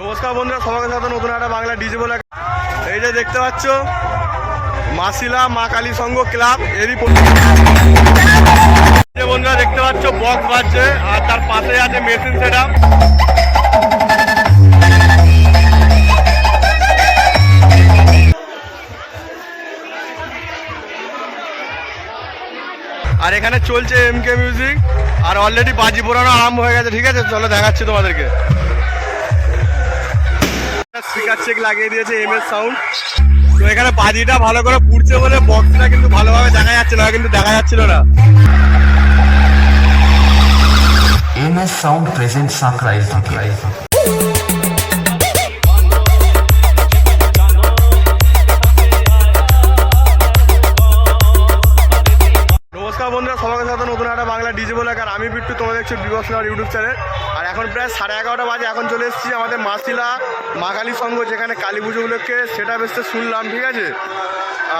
নমস্কার বন্ধুরা, সবাইকে সাথে নতুন একটা বাংলা ডিজে বলে এই যে দেখতে পাচ্ছ, মাসিলা মা কালী সংঘ ক্লাব, এরই বন্ধুরা, দেখতে পাচ্ছ বক্স বাজছে, আর তার পাশে আছে মেশিন সেট আর এখানে চলছে এম কে মিউজিক আর অলরেডি বাজি পোড়ানো আরম্ভ হয়ে গেছে, ঠিক আছে? চলো দেখাচ্ছি তোমাদেরকে। স্পিকার চেক লাগিয়ে দিয়েছে এম এস সাউন্ড তো এখানে বাজিটা ভালো করে পুড়ছে বলে বক্সটা কিন্তু ভালোভাবে দেখা যাচ্ছে না কিন্তু দেখা যাচ্ছিল না। Sound presents Sunrise Sunrise. নমস্কার বন্ধুরা সবাইকে সাথে নতুন একটা বাংলা ডিজে বলে আর আমি বিট্টু তোমাদের দেখছি বিবস ইউটিউব চ্যানেল। এখন প্রায় সাড়ে এগারোটা বাজে, এখন চলে এসেছি আমাদের মাসিলা মাকালী সংঘ, যেখানে কালী পুজো উপলক্ষে সেটা বেসতে শুনলাম, ঠিক আছে?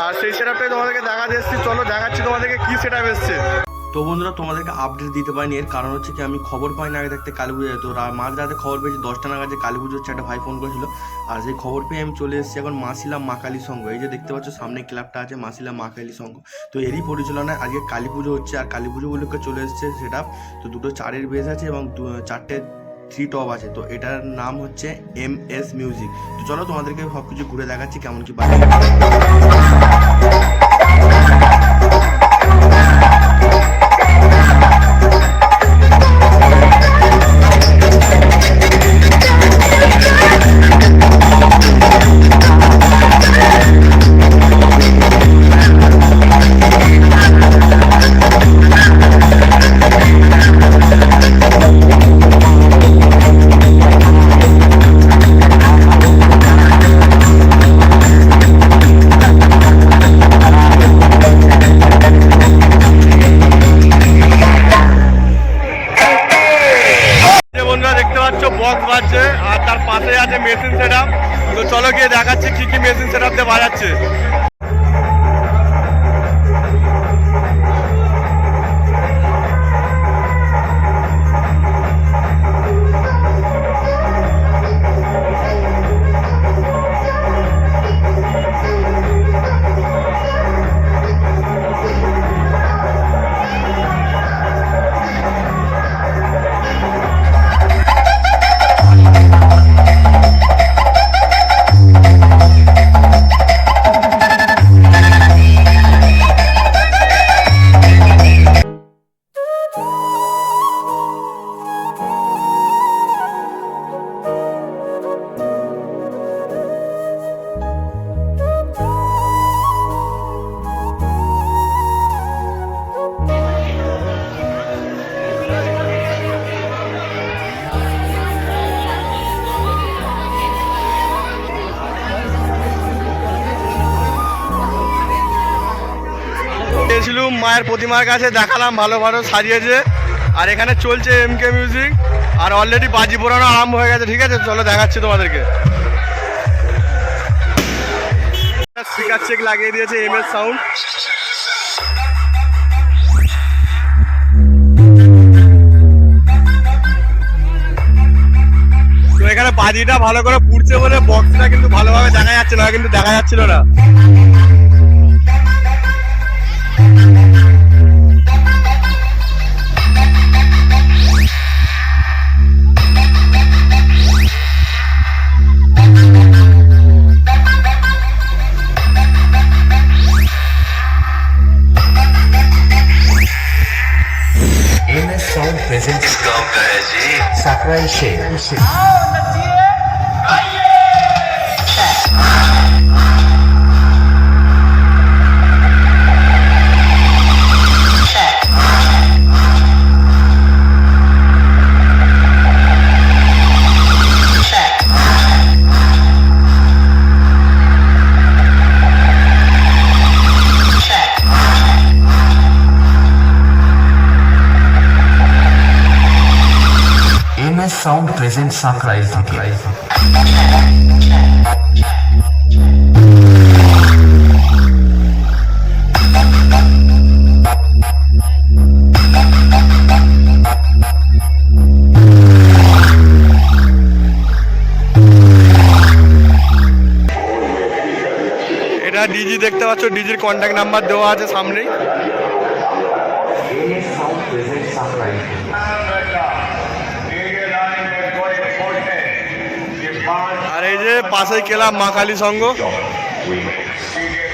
আর সেই সেটআপটাই তোমাদেরকে দেখাতে এসেছি। চলো দেখাচ্ছি তোমাদেরকে কী সেটা এসছে। তো বন্ধুরা, তোমাদেরকে আপডেট দিতে পারিনি। এর কারণ হচ্ছে কি, আমি খবর পাই না, আগে থাকতে কালী পুজো তো মাঝ রাতে খবর পেয়েছি, দশটা নাগাদ যে কালী পুজো হচ্ছে, একটা ভাই ফোন করেছিল। আর সেই খবর পেয়ে আমি চলে এসেছি এখন মাসিলা মা কালী সংঘ। এই যে দেখতে পাচ্ছ, সামনে ক্লাবটা আছে, মাসিলা মা কালী সংঘ। তো এরই পরিচালনায় আজকে কালী পুজো হচ্ছে, আর কালী পুজো উপলক্ষে চলে এসেছে সেটা, তো দুটো চারের বেস আছে এবং চারটে থ্রি টপ আছে। তো এটার নাম হচ্ছে এম এস মিউজিক তো চলো তোমাদেরকে সব কিছু ঘুরে দেখাচ্ছি, কেমন কি বাজে মেশিন সেটআপ তো চলো গিয়ে দেখাচ্ছি কি কি মেশিন সেট আপ দিয়ে বাজাচ্ছে। মায়ের প্রতিমার কাছে দেখালাম, ভালো ভালো সাজিয়েছে। আর এখানে চলছে এম কে মিউজিক আর অলরেডি বাজি পোড়ানো আরম্ভ হয়ে গেছে, ঠিক আছে? চলো দেখাচ্ছি তোমাদেরকে। স্পিকার চেক লাগিয়ে দিয়েছে এম এস সাউন্ড তো এখানে বাজিটা ভালো করে পুড়ছে বলে বক্সটা কিন্তু ভালোভাবে দেখা যাচ্ছে না, কিন্তু দেখা যাচ্ছিল না। Sacra e. প্রেজেন্ট সাকরাইল থেকে এটা ডিজি দেখতে পাচ্ছ ডিজির কন্ট্যাক্ট নাম্বার দেওয়া আছে সামনেই। পাশেই ক্লাব মা কালী উইমেন্স